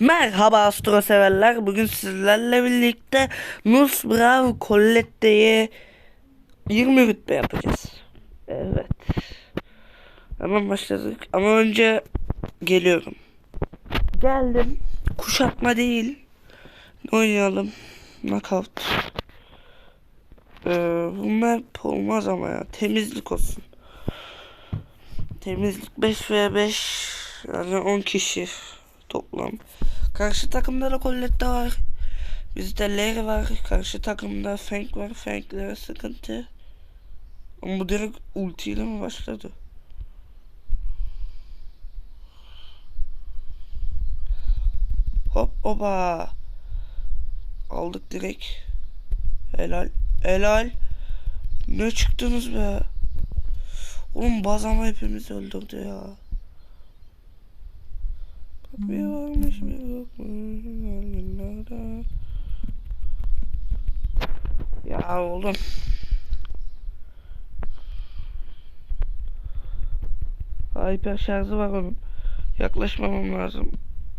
Merhaba astro severler. Bugün sizlerle birlikte Nus Brav Colette'ye 20 rütbe yapacağız. Evet. Hemen başladık. Ama önce geliyorum. Geldim. Kuşatma değil. Oynayalım? Knockout. Ee, bu map olmaz ama ya. Temizlik olsun. Temizlik 5 ve 5 yani 10 kişi toplam. Karşı takımda da Colette var. Bizde Larry var. Karşı takımda Frank var. Frank'lere sıkıntı. Ama bu direkt ultiyle mi başladı? Hop oba. Aldık direkt. Helal. Helal. Ne çıktınız be? Oğlum bazama hepimizi öldürdü ya. Bir varmış bir yokmuş. Ya oğlum. Hyper şarjı var onun. Yaklaşmamam lazım.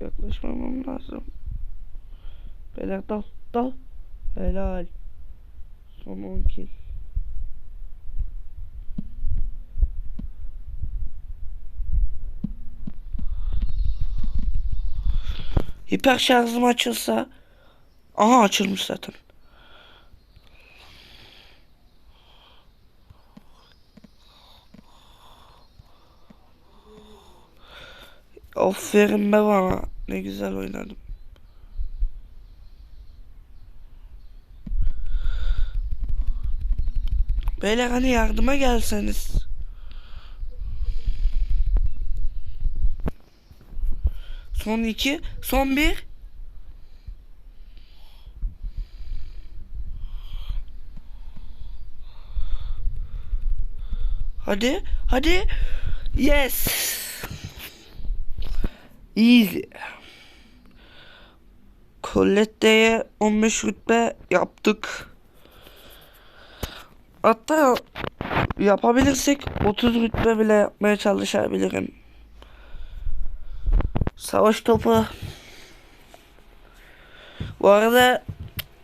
Yaklaşmamam lazım. Beyler dal dal. Helal. Son 10 kill. Hiper şarjım açılsa. Aha açılmış zaten. Aferin be bana. Ne güzel oynadım. Beyler hani yardıma gelseniz. Son iki. Son bir. Hadi. Hadi. Yes. Easy. Colette'ye 15 rütbe yaptık. Hatta yapabilirsek 30 rütbe bile yapmaya çalışabilirim. Savaş topu. Bu arada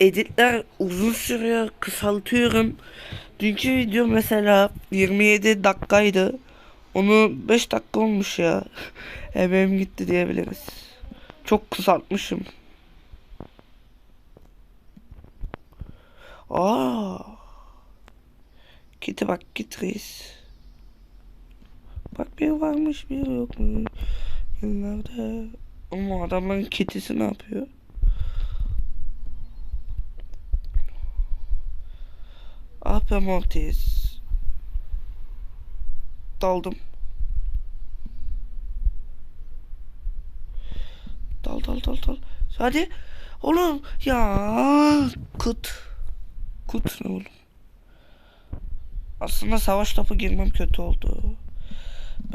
editler uzun sürüyor. Kısaltıyorum. Dünkü video mesela 27 dakikaydı. Onu 5 dakika olmuş ya. Emeğim gitti diyebiliriz. Çok kısaltmışım. Aa. Git bak git reis. Bak bir varmış bir yok mu? Nerede? Ama adamların kitisi ne yapıyor? Ah be Mortis. Daldım. Dal dal dal dal. Hadi. Oğlum ya kut. Kut ne oğlum? Aslında savaş topu girmem kötü oldu.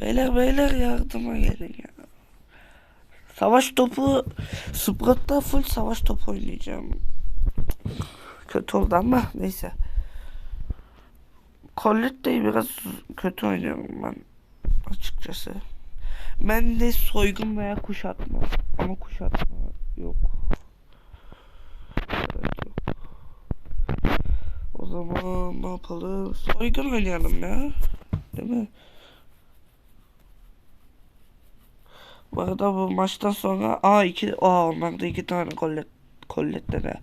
Beyler beyler yardıma gelin ya. Savaş topu Sprat'ta full savaş topu oynayacağım. Kötü oldu ama neyse. Colette'yi biraz kötü oynuyorum ben açıkçası. Ben de soygun veya kuşatma ama kuşatma yok. Evet yok. O zaman ne yapalım? Soygun oynayalım ya. Değil mi? Bu arada bu maçtan sonra a iki aa onlarda iki tane kollette de.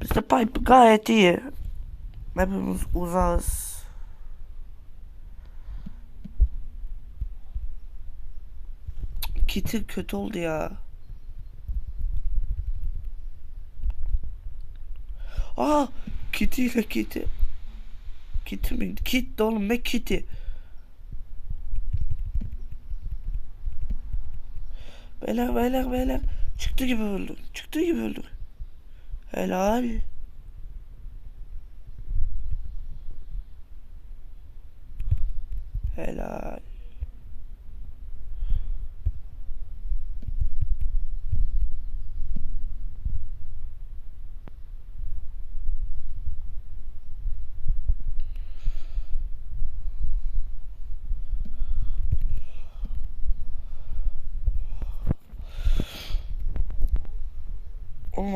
Bizde pipe gayet iyi. Hepimiz uzağız. Kiti kötü oldu ya. Aa Kitty ile Kitty. Kitty mi? Kit oğlum ne Kitty? Beyler beyler beyler. Çıktı gibi öldü. Çıktı gibi öldü. Helal. Helal.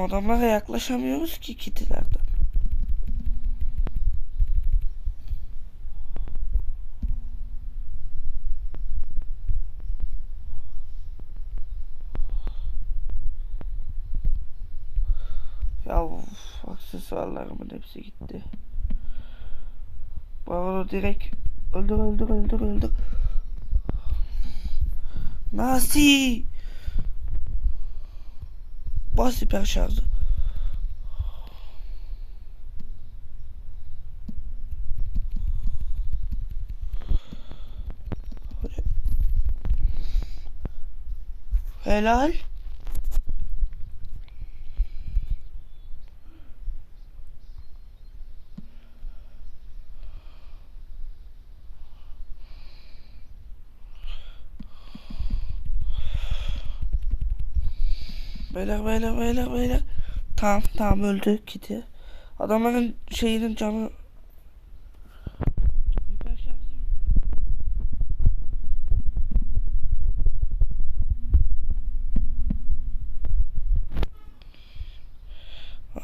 Adamlara yaklaşamıyoruz ki kitilerden. Ya of, aksesuarlarımın hepsi gitti. Arada direkt öldür öldür öldür öldür. Nasıl? Bas hiper şarjı. Böyle. Helal. Beyler beyler beyler beyler. Tamam tamam öldü Kitty. Adamların şeyinin canı.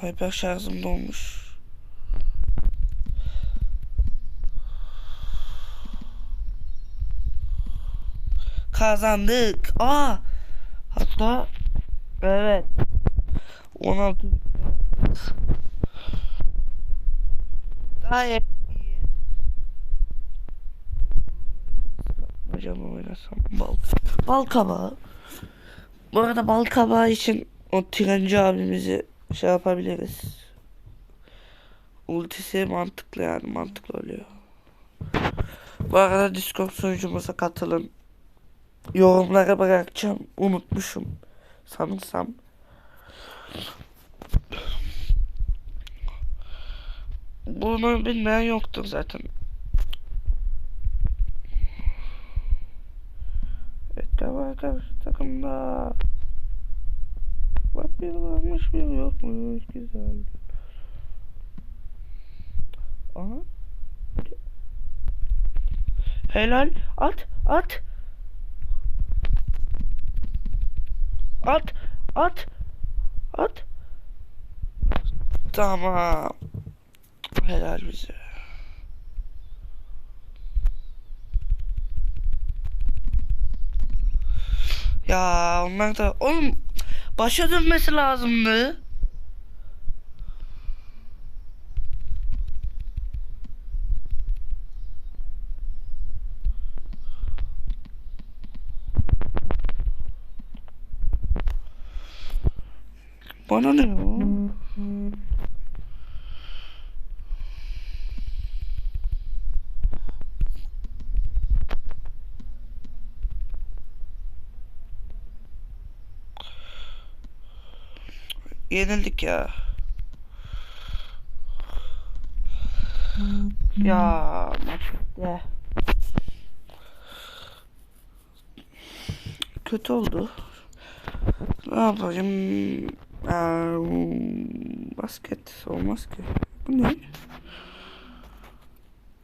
Hyper şarjım dolmuş. Kazandık. Aa. Hatta evet. 16 Gayet iyi. Acaba oynasam bal. Bal kabağı. Bu arada bal kabağı için o trenci abimizi şey yapabiliriz. Ultisi mantıklı yani mantıklı oluyor. Bu arada Discord sunucumuza katılın. Yorumlara bırakacağım. Unutmuşum. Sanırsam. Bunu bilmeyen yoktur zaten. Evet var karşı takımda. Bak bir varmış bir yokmuş güzel. Aha. Helal at at. At at at. Tamam. Helal bize. Ya onlar da oğlum başa dönmesi lazımdı. Bana ne o? Yenildik ya. Ya maç bitti. Kötü oldu. Ne yapayım? Basket olmaz ki. Bu ne?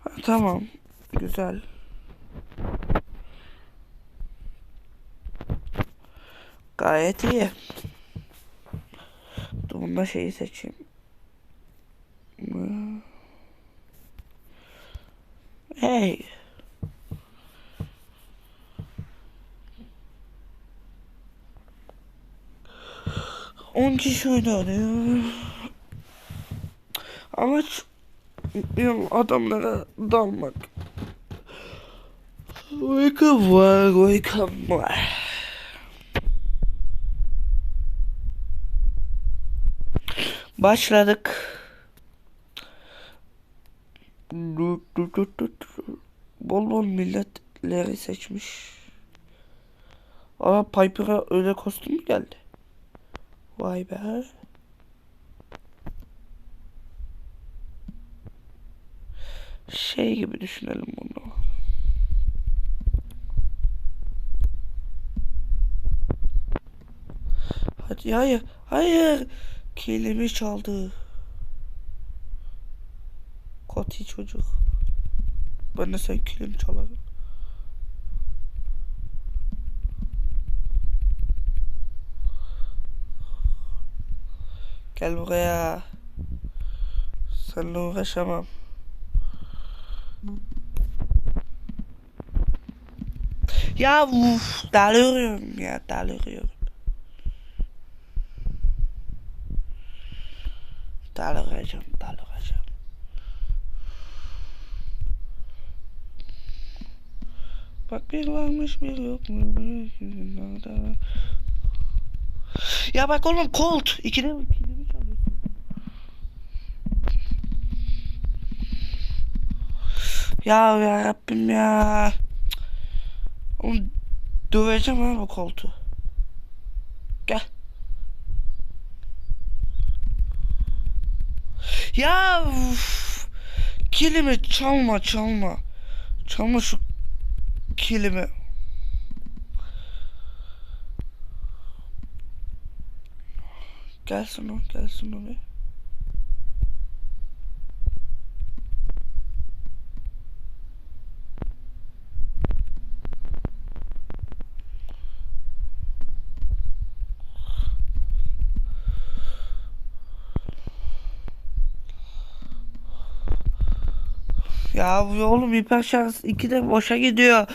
Ha, tamam. Güzel. Gayet iyi. Dur bunda şeyi seçeyim. Hey. On kişi oynanıyor. Amaç adamlara dalmak. Uykum var, uykum var. Başladık. Dur, dur. Bol bol milletleri seçmiş. Aa Piper'a öyle kostüm geldi? Vay be. Şey gibi düşünelim bunu. Hadi hayır, hayır. Kilimi çaldı. Koti çocuk. Ben de sen kilimi çalarım. Gel buraya. Seninle uğraşamam. Ya uf, deliriyorum ya deliriyorum. Delireceğim delireceğim. Bak bir varmış bir yokmuş. Ya bak oğlum Colt. İkide ikide Ya ya Rabbim ya. Oğlum döveceğim ha bu Colt'u. Gel. Ya uf. kilimi çalma çalma. Çalma şu kilimi. Gelsin o, gelsin o bir. Ya oğlum hiper şans 2 de boşa gidiyor.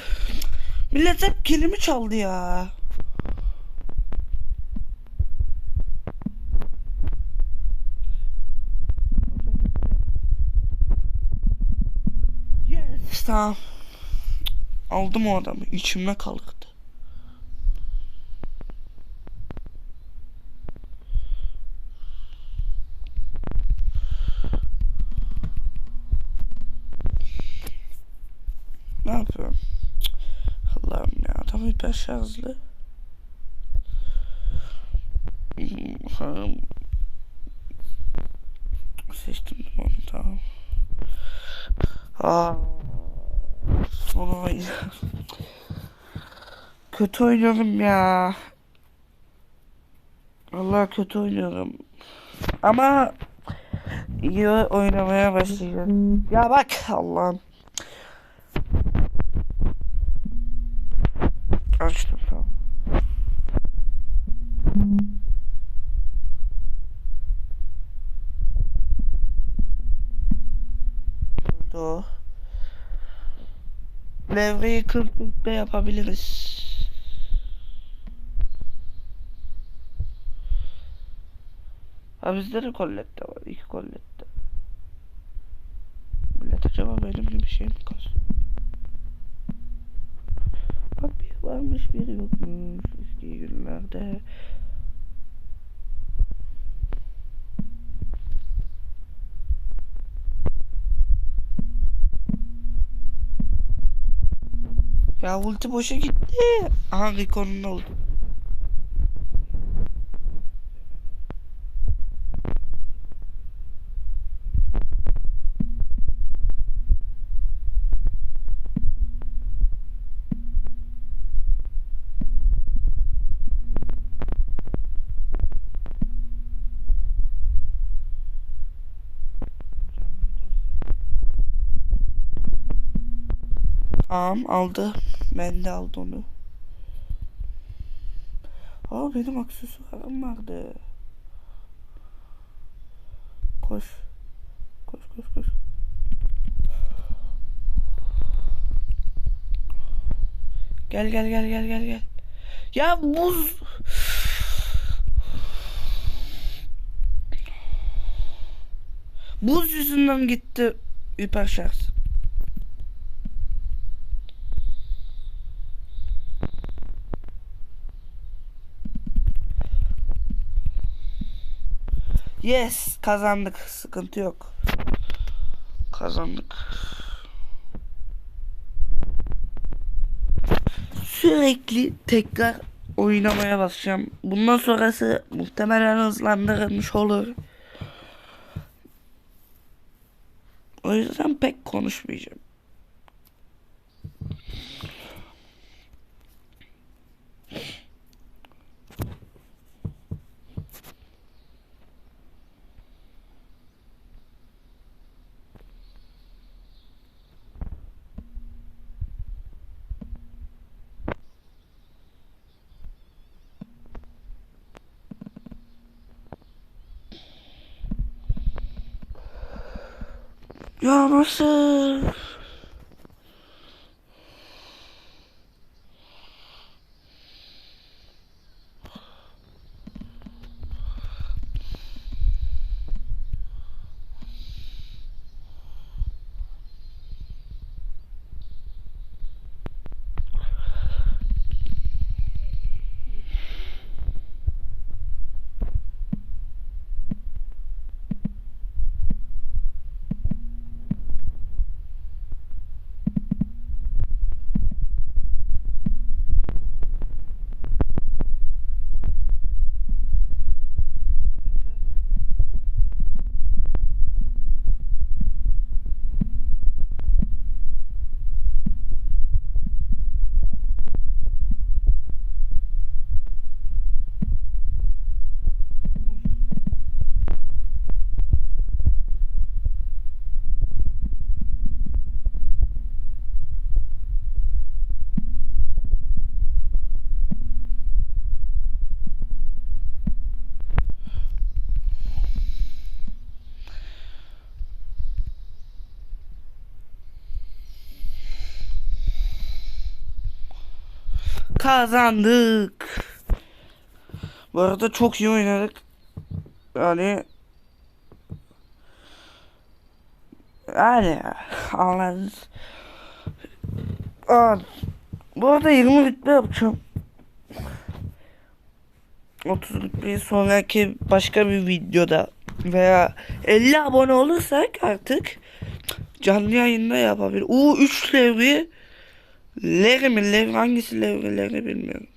Millet hep kilimi çaldı ya. Yes tamam. Aldım o adamı. İçimde kalırdı. Ne yapıyorum? Allah'ım ya şarjlı. Hmm, ha. Seçtim onu tamam. Aa. Onu Kötü oynuyorum ya. Allah kötü oynuyorum. Ama iyi oynamaya başlayacağım. Ya bak Allah'ım. Açtım tamam. Öldü o. Levreyi kırpıp da yapabiliriz. Ha bizde de kollette var. iki kollette. Millet acaba benim gibi şey mi kasıyor? Bak bir varmış bir yokmuş eski günlerde. Ya ulti boşa gitti. Aha Rico'nun oldu. Tamam aldı. De aldı onu. Aa benim aksesuarım vardı. Koş. Koş koş koş. Gel gel gel gel gel gel. Ya buz. Buz yüzünden gitti hiper şarj. Yes kazandık sıkıntı yok. Kazandık. Sürekli tekrar oynamaya basacağım. Bundan sonrası muhtemelen hızlandırılmış olur. O yüzden pek konuşmayacağım. Ya nasıl? Kazandık. Bu arada çok iyi oynadık. Yani yani anladınız. Bu arada 20 rütbe yapacağım. 30 rütbeyi sonraki başka bir videoda veya 50 abone olursak artık canlı yayında yapabilir. U 3 levri Leri mi? Leri hangisi levreleri bilmiyorum.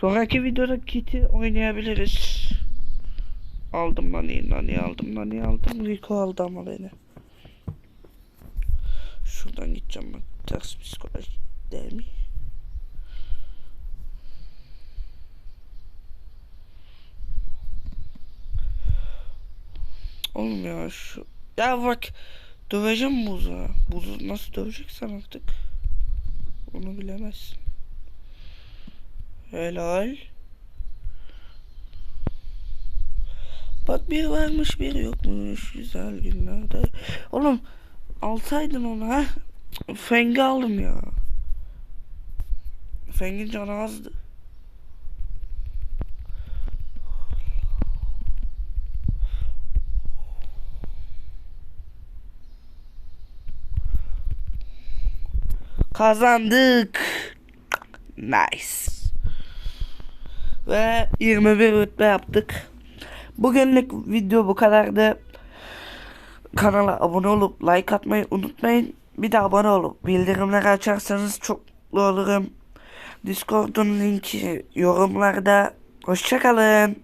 Sonraki videoda Kit'i oynayabiliriz. Aldım Nani'yi, Nani'yi aldım, Nani'yi aldım. Rico aldı ama beni. Şuradan gideceğim bak. Ters psikoloji değil mi? Ya şu... Ya bak döveceğim buzu. Buzu nasıl döveceksen artık. Onu bilemezsin. Helal. Bak bir varmış bir yokmuş güzel günlerde. Oğlum alsaydın onu ha. Fengi aldım ya. Fengin canı azdı. Kazandık. Nice. Ve 21 rütbe yaptık. Bugünlük video bu kadardı. Kanala abone olup like atmayı unutmayın. Bir de abone olup bildirimleri açarsanız çok mutlu olurum. Discord'un linki yorumlarda. Hoşçakalın.